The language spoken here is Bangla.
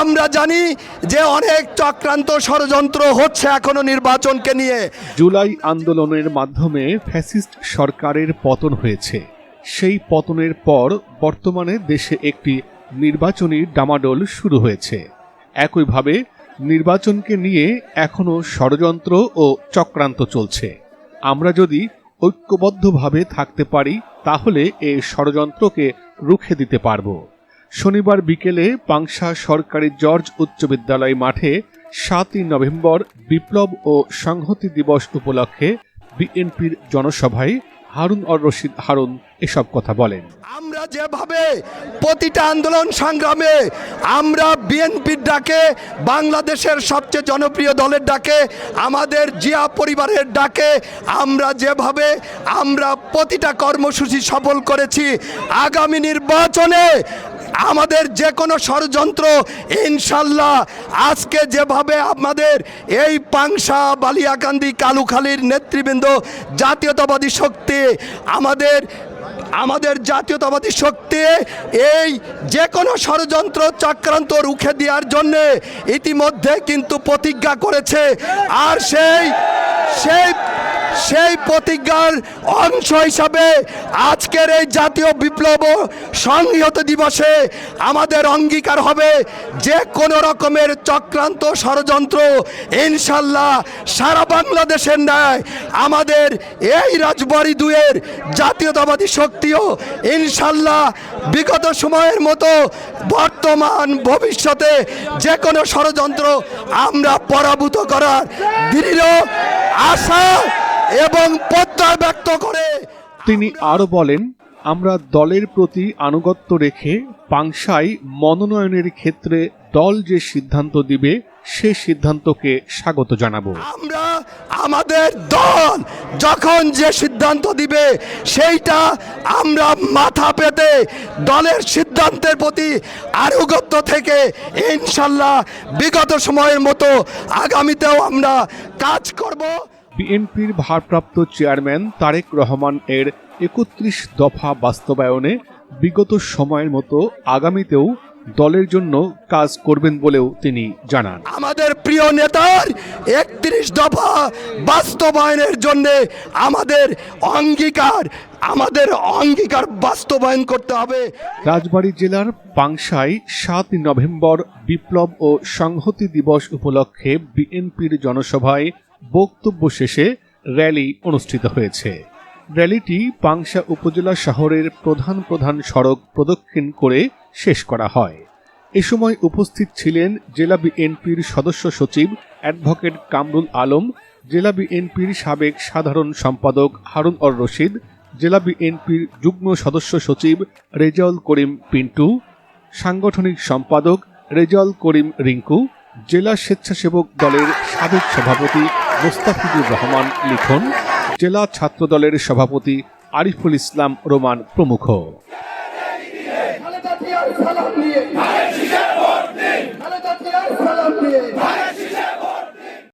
আমরা জানি যে অনেক চক্রান্ত ষড়যন্ত্র হচ্ছে এখনও নির্বাচনকে নিয়ে। জুলাই আন্দোলনের মাধ্যমে ফ্যাসিস্ট সরকারের পতন হয়েছে। সেই পতনের পর বর্তমানে দেশে একটি নির্বাচনী ডামাডোল শুরু হয়েছে। একইভাবে নির্বাচনকে নিয়ে এখনও ষড়যন্ত্র ও চক্রান্ত চলছে। আমরা যদি ঐক্যবদ্ধভাবে থাকতে পারি, তাহলে এই ষড়যন্ত্রকে রুখে দিতে পারব। শনিবার বিকেলে পাংশা সরকারি জর্জ উচ্চ বিদ্যালয় মাঠে সাতই নভেম্বর বিপ্লব ও সংহতি দিবস উপলক্ষে বিএনপির জনসভায় হারুন অর রশিদ হারুন এসব কথা বলেন। আমরা যেভাবে প্রতিটা আন্দোলন সংগ্রামে আমরা বিএনপির ডাকে, বাংলাদেশের সবচেয়ে জনপ্রিয় দলের ডাকে, আমাদের জিয়া পরিবারের ডাকে, আমরা যেভাবে আমরা প্রতিটা কর্মসূচি সফল করেছি, আগামী নির্বাচনে আমাদের যে কোনো ষড়যন্ত্র, ইনশাল্লাহ আজকে যেভাবে আমাদের এই পাংশা বালিয়াকান্দি কালুখালীর নেতৃবৃন্দ জাতীয়তাবাদী শক্তি, আমাদের আমাদের জাতীয়তাবাদী শক্তি এই যে কোনো ষড়যন্ত্র চক্রান্ত রুখে দেওয়ার জন্যে ইতিমধ্যে কিন্তু প্রতিজ্ঞা করেছে। আর সেই সেই সেই প্রতিজ্ঞার অংশ হিসাবে আজকের এই জাতীয় বিপ্লব সংহত দিবসে আমাদের অঙ্গীকার হবে যে কোনো রকমের চক্রান্ত ষড়যন্ত্র, ইনশাল্লাহ সারা বাংলাদেশের ন্যায় আমাদের এই রাজবাড়ি দুয়ের জাতীয়তাবাদী শক্তিও ইনশাল্লাহ বিগত সময়ের মতো বর্তমান ভবিষ্যতে যে কোনো ষড়যন্ত্র আমরা পরাভূত করার দৃঢ় আশা এবং প্রত্যয় ব্যক্ত করে। তিনি আরও বলেন আমরা দলের প্রতি আনুগত্য রেখে পাংশায় মনোনয়নের ক্ষেত্রে দল যে সিদ্ধান্ত দিবে সে সিদ্ধান্তকে স্বাগত জানাব। আমরা আমাদের দল যখন যে সিদ্ধান্ত দিবে সেইটা আমরা মাথা পেতে দলের সিদ্ধান্তের প্রতি আনুগত্য থেকে ইনশাল্লাহ বিগত সময়ের মতো আগামীতেও আমরা কাজ করব। বিএনপির ভারপ্রাপ্ত চেয়ারম্যান তারেক রহমান এর একত্রিশ দফা বাস্তবায়নে বিগত সময়ের মতো আগামীতেও দলের জন্য কাজ করবেন বলেও তিনি জানান। আমাদের প্রিয় নেতার একত্রিশ দফা বাস্তবায়নের জন্য আমাদের অঙ্গীকার আমাদের অঙ্গীকার বাস্তবায়ন করতে হবে। রাজবাড়ী জেলার পাংশায় সাত নভেম্বর বিপ্লব ও সংহতি দিবস উপলক্ষে বিএনপির জনসভায় বক্তব্য শেষে র্যালি অনুষ্ঠিত হয়েছে। র্যালিটি পাংশা উপজেলা শহরের প্রধান প্রধান সড়ক প্রদক্ষিণ করে শেষ করা হয়। এ সময় উপস্থিত ছিলেন জেলা বিএনপির সদস্য সচিব অ্যাডভোকেট কামরুল আলম, জেলা বিএনপির সাবেক সাধারণ সম্পাদক হারুন অর রশিদ, জেলা বিএনপির যুগ্ম সদস্য সচিব রেজাউল করিম পিন্টু, সাংগঠনিক সম্পাদক রেজাউল করিম রিঙ্কু, জেলা স্বেচ্ছাসেবক দলের সাবেক সভাপতি মোস্তাফিজুর রহমান লিখন জেলা ছাত্র দলের সভাপতি আরিফুল ইসলাম রোমান প্রমুখ।